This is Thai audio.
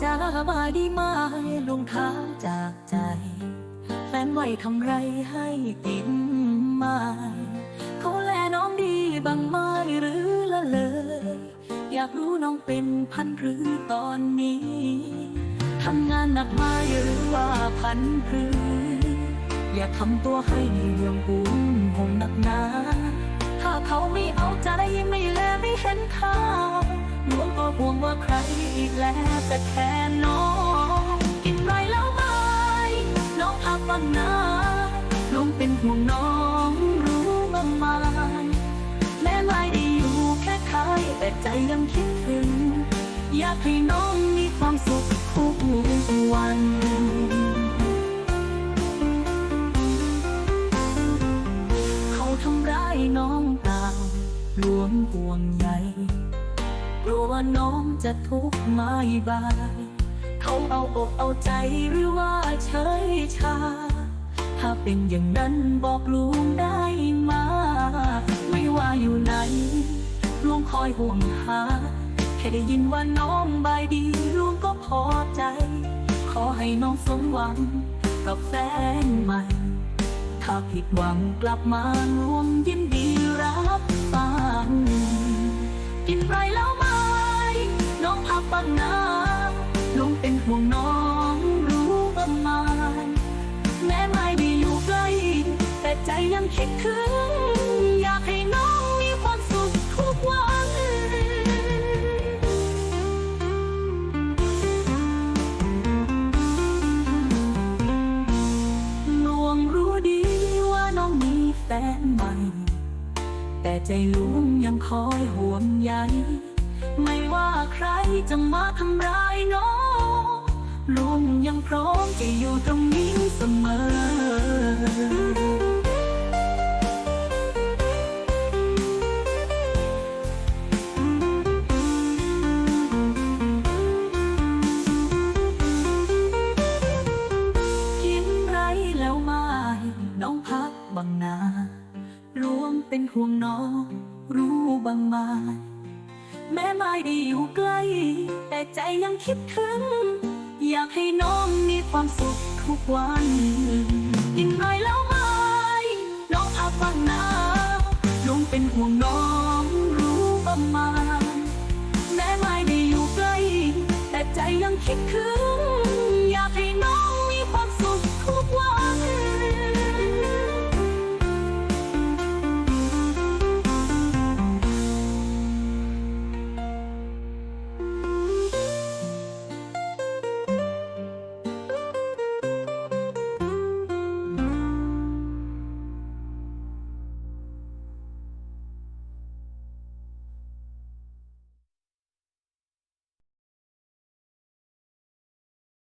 บาดีไหมาลงท้าจากใจ แฟนไหวทำไรให้กินไมาเขาแลน้องดีบางไหม้หรือละเลย อยากรู้น้องเป็นพันหรือตอนนี้ทำงานหนักไหมาหรือว่าพันหรือ อย่าทำตัวให้เรื่องบุญหงหนักหนาถ้าเขาไม่เอาใจไม่แลไม่เห็นค่า หลวงก็ห่วงว่าใครอีกแล้วแต่แค่น้องกินไรแล้วไหมน้องพักบ้างนะลุงเป็นห่วงน้องรู้บ้างไหมแม้ไม่ได้อยู่แค่ใครแต่ใจยังคิดถึง อยากให้น้องมีความสุขทุกวัน ว่าน้องจะทุกข์ไม่บายเขาเอาอกเอาใจหรือว่าเฉยชา ถ้าเป็นอย่างนั้นบอกลุงได้มา ไม่ว่าอยู่ไหนลุงคอยห่วงหา แค่ได้ยินว่าน้องบายดีลุงก็พอใจ ขอให้น้องสมหวังกับแฟนใหม่ ถ้าผิดหวังกลับมารวมยินดีรับฟังกินไรแล้วมน้องพัก บ้างนะลุงเป็นห่วงน้องรู้บ้างไหมแม้ไม่ได้อยู่ใกล้แต่ใจยังคิดถึง อยากให้น้องมีความสุขทุกวัน ลวงรู้ดีว่าน้องมีแฟนใหม่ แต่ใจลุงยังคอยห่วงใย ไม่ว่าใครจะมาทำร้ายน้องลุงยังพร้อมจะอยู่ตรงนี้เสมอกินไรแล้วม่น้องพักบังนา รวมเป็นห่วงน้อง รู้บางไหมา แม้ไม่ได้อยู่ใกล้ แต่ใจยังคิดถึง อยากให้น้องมีความสุขทุกวันกินไน่แล้วไหมน้องอาบังน้ำลุงเป็นห่วงน้องรู้ประมาณ แม้ไม่ได้อยู่ใกล้ แต่ใจยังคิดถึง